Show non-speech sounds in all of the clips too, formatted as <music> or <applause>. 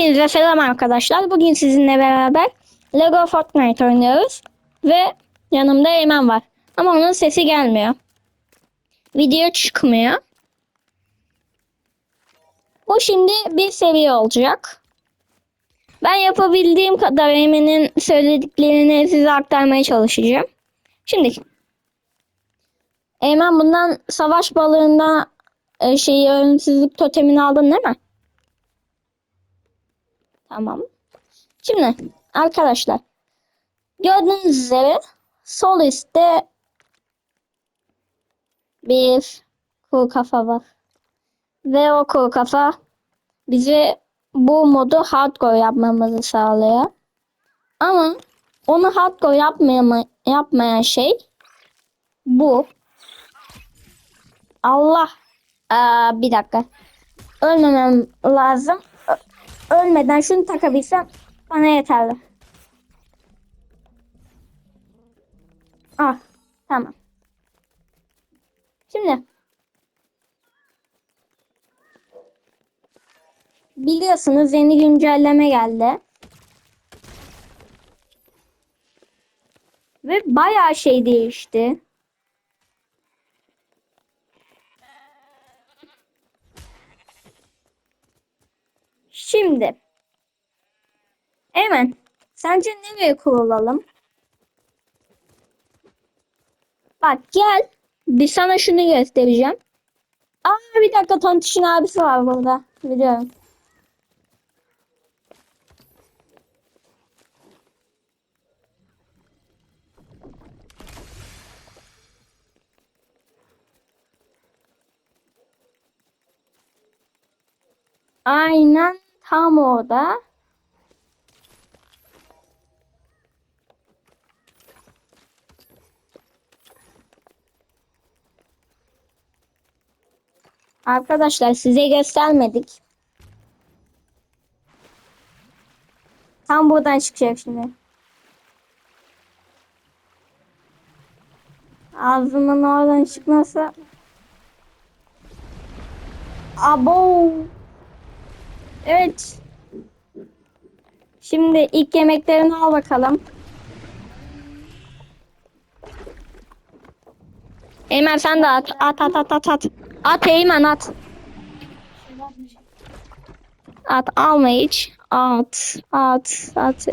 Hepinize selam arkadaşlar. Bugün sizinle beraber Lego Fortnite oynuyoruz. Ve yanımda Eymen var. Ama onun sesi gelmiyor. Video çıkmıyor. Bu şimdi bir seviye olacak. Ben yapabildiğim kadar Eymen'in söylediklerini size aktarmaya çalışacağım. Şimdi Eymen bundan savaş balığında e, şeyi ölümsüzlük totemini aldın değil mi? Tamam. Şimdi arkadaşlar gördüğünüz üzere sol üstte bir kuru kafa var. Ve o kuru kafa bize bu modu hardcore yapmamızı sağlıyor. Ama onu hardcore yapmayan, yapmayan şey bu. Allah. Aa, bir dakika. Ölmemem lazım. Ölmeden şunu takabilsem bana yeterli. Ah, tamam. Şimdi biliyorsunuz yeni güncelleme geldi. Ve bayağı şey değişti. Şimdi Hemen. Sence nereye kurulalım? Bak gel. Bir sana şunu göstereceğim. Aa bir dakika Tontiş'in abisi var burada. Biliyorum. Aynen tam orada. Arkadaşlar size göstermedik. Tam buradan çıkacak şimdi. Ağzımın oradan çıkmasa. Abo. Evet. Şimdi ilk yemeklerini al bakalım. Eymen sen de at. At at at at at. At Eymen at. At alma hiç. At. At. At.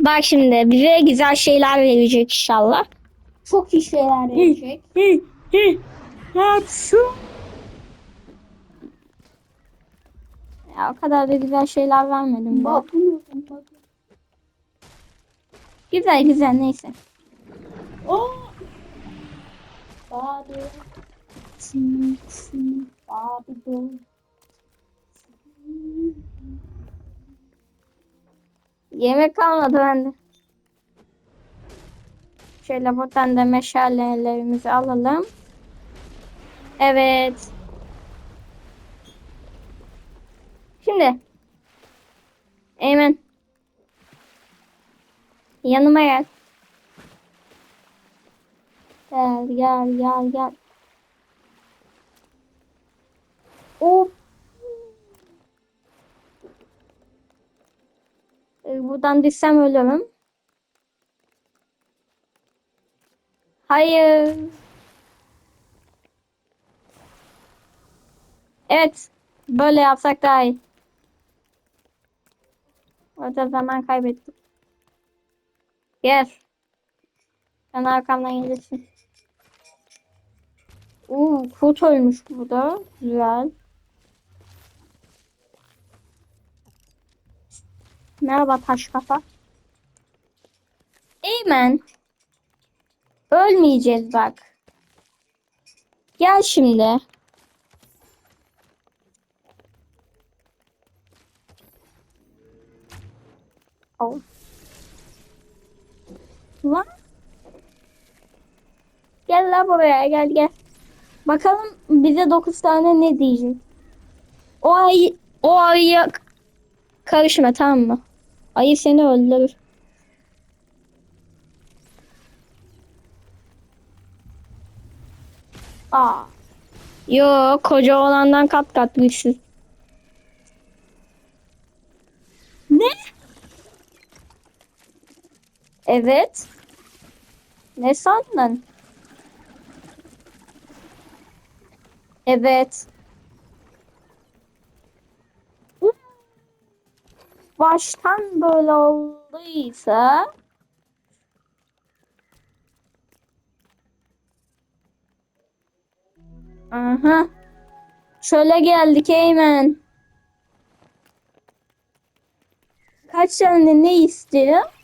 Bak şimdi bize güzel şeyler verecek inşallah. Çok iyi şeyler verecek. At şu. Ya o kadar da güzel şeyler vermedim. Bak. Güzel güzel neyse. Yemek kalmadı bende. Şöyle buradan da meşalelerimizi alalım. Evet. Şimdi. Eymen. Yanıma gel. Gel gel gel gel. Of. Ee, Buradan düşsem ölürüm. Hayır. Evet. Böyle yapsak daha iyi. Orada zaman kaybettik. Gel. Sen arkamdan gelirsin. Oo, kurt ölmüş burada. Güzel. Merhaba taş kafa. Eymen. Ölmeyeceğiz bak. Gel şimdi. Al. Lan. Gel la buraya gel gel. Bakalım bize 9 tane ne diyecek. O ayı o ayıya karışma tamam mı? Ayı seni öldürür. Aa. Yo koca olandan kat kat güçsüz. Evet. Ne sandın? Evet. Baştan böyle olduysa Aha. Şöyle geldik Eymen. Kaç tane ne istiyor?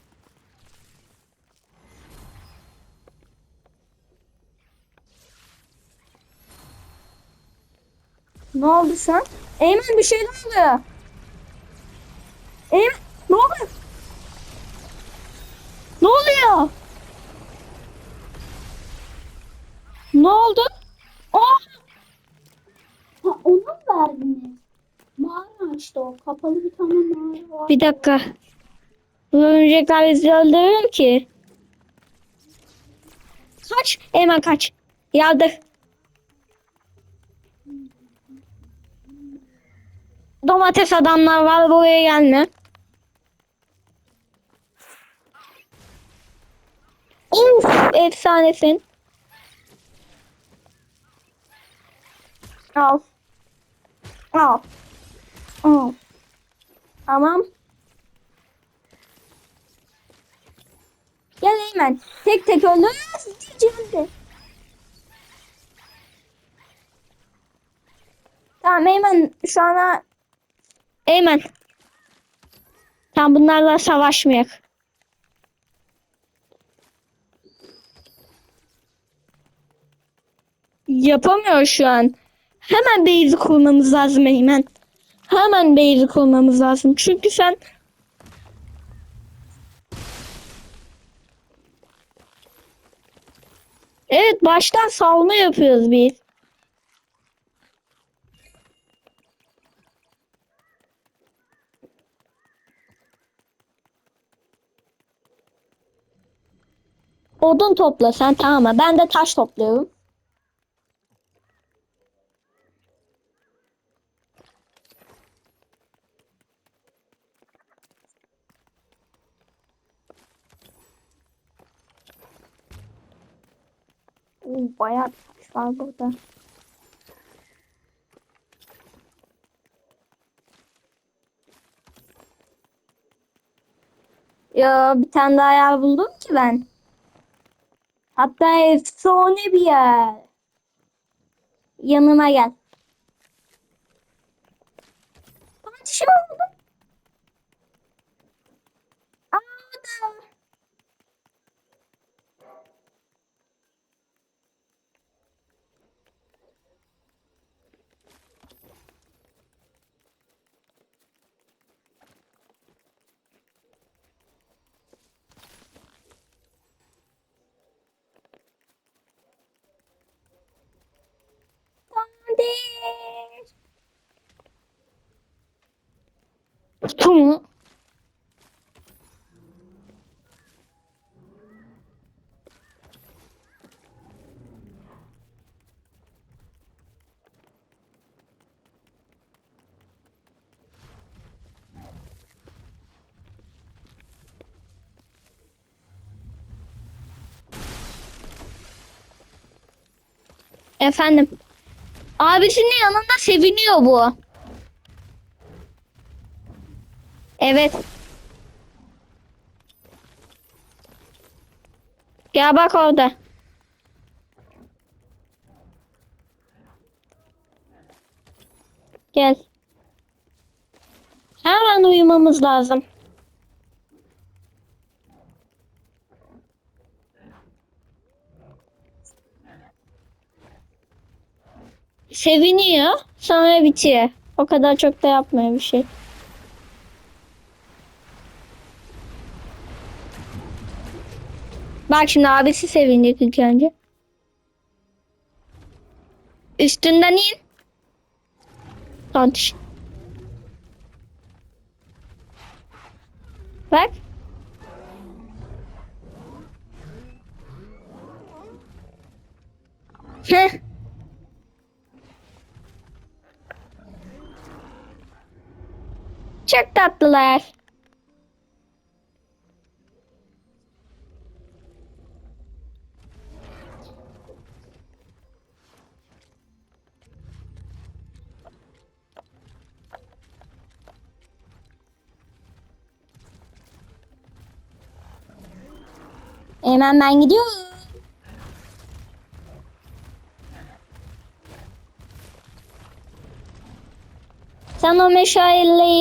Ne oldu şu an? Eymen bir şey oluyor. Eymen ne oluyor? Ne oluyor? Ne oldu? Aa! Ha onu mu verdiniz? Mağara açtı o. Kapalı bir tane mağara var. Bir dakika. Bu örümcekler bizi öldürür ki. Kaç. Eymen kaç. Yardır. Domates adamlar var buraya gelme. Uf efsanesin. Al. Al. Al. Tamam. Gel Eymen. Tek tek öldürüyoruz diyeceğim. Tamam Eymen şu ana Eymen. Tamam bunlarla savaşmayak. Yapamıyor şu an. Hemen base'i kurmamız lazım Eymen. Hemen base'i kurmamız lazım. Çünkü sen Evet baştan salma yapıyoruz biz. Odun topla sen tamam mı? Ben de taş topluyorum. Bayağı bir taş var burada. Ya bir tane daha yer buldum ki ben. Hatta efsane bir yer. Yanıma gel. Mi oldu? Aa, da. Tamamdır. Kutu mu? Efendim. Abisinin yanında seviniyor bu. Evet. Gel bak orada. Gel. Hemen uyumamız lazım. Seviniyor, sonra bitiyor. O kadar çok da yapmıyor bir şey. Bak şimdi abisi sevinecek ilk önce. Üstünden in. Tontiş. Bak. Heh. Teşekkürler. Hemen ben gidiyorum. Sen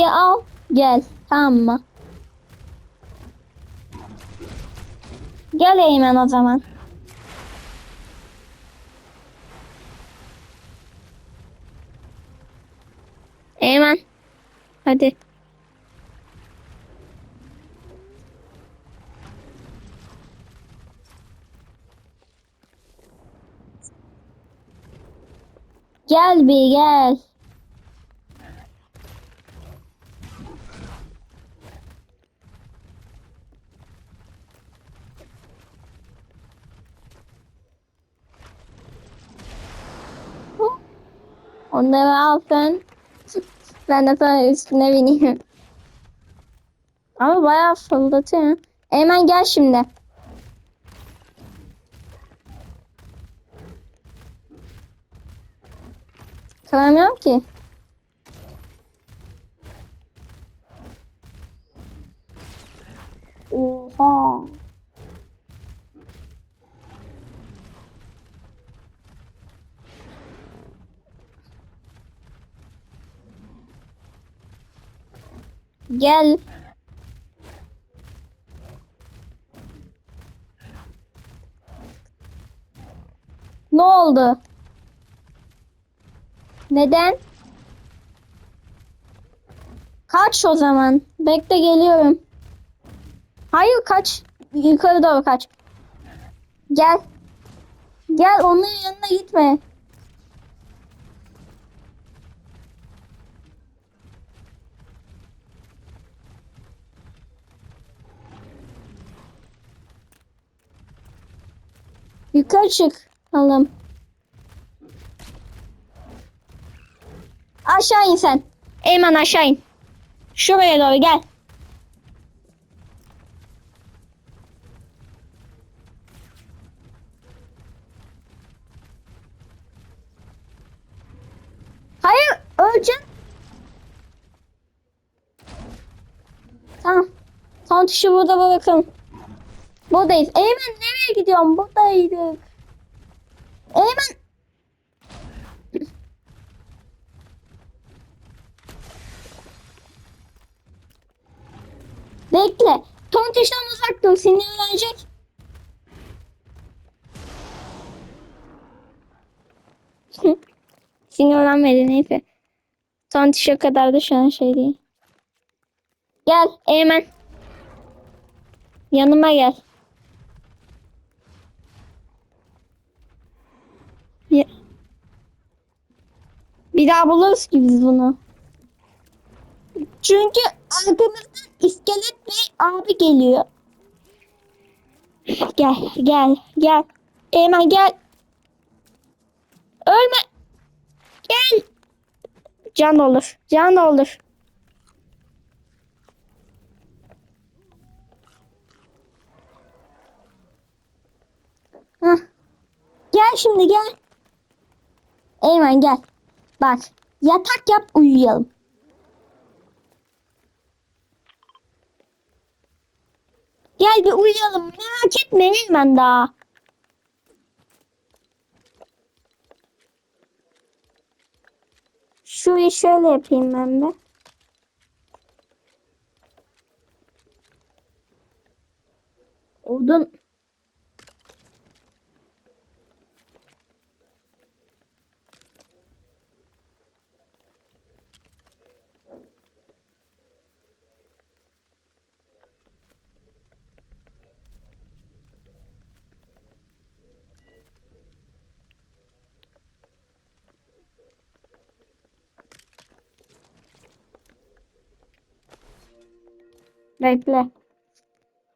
o. Gel. Tamam mı? Gel Eymen o zaman. Eymen. Hadi. Gel bir gel. Onları al sen. Ben de sana üstüne bineyim. Ama bayağı fırlatıyor. Hemen gel şimdi. Kalamıyorum ki. Gel. Ne oldu? Neden? Kaç o zaman. Bekle geliyorum. Hayır kaç. Yukarı doğru kaç. Gel. Gel onun yanına gitme. Yukarı çık. Alım. Aşağı in sen. Eymen aşağı in. Şuraya doğru gel. Hayır öleceğim. Tamam. Son tuşu burada bırakın. Buradayız. Eymen nereye gidiyorsun? Buradaydık. Eymen. Bekle. Tontiş'ten uzak dur. Sinirlenecek. Sinirlenmedi <laughs> neyse. Tontiş'e kadar da şu an şey değil. Gel Eymen. Yanıma gel. Bir daha buluruz ki biz bunu. Çünkü arkamızdan iskelet bey abi geliyor. Gel, gel, gel. Eymen gel. Ölme. Gel. Can olur, can olur. Hah. Gel şimdi gel. Eymen gel. Bak yatak yap uyuyalım. Gel bir uyuyalım. Merak etme Eymen daha. Şurayı şöyle yapayım ben de. Odun Bekle.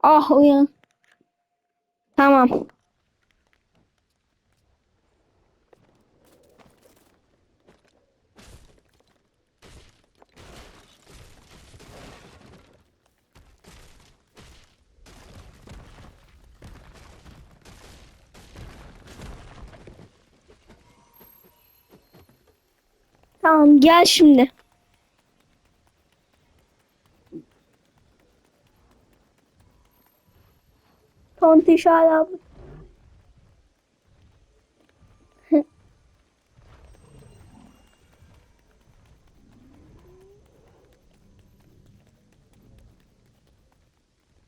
Ah uyan. Tamam. Tamam gel şimdi. Tontiş hala. <laughs>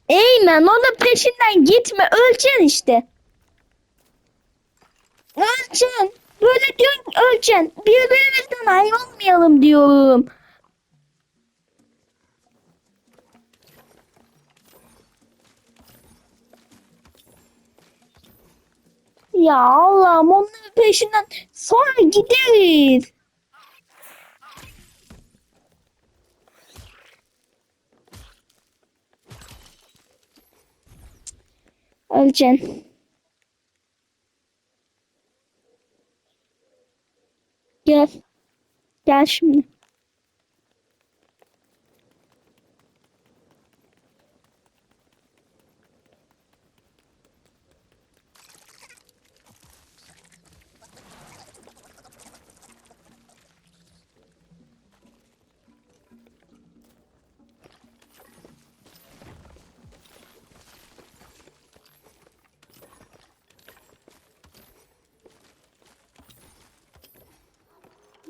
Eymen onun peşinden gitme. Öleceksin işte. Öleceksin. Böyle diyorsun öleceksin. Birbirimizden ayrılmayalım diyorum. Ya Allah'ım onların peşinden sonra gideriz. Öleceksin. Gel. Gel şimdi.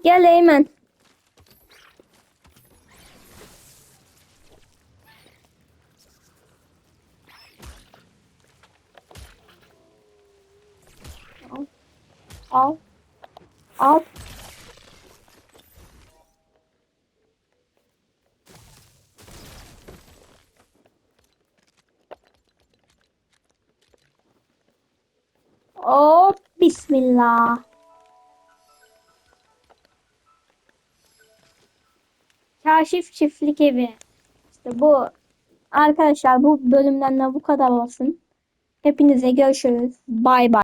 Gel Eymen. Al. Al. Al. Hop bismillah. Kaşif çiftlik evi. İşte bu arkadaşlar bu bölümden de bu kadar olsun. Hepinize görüşürüz. Bay bay.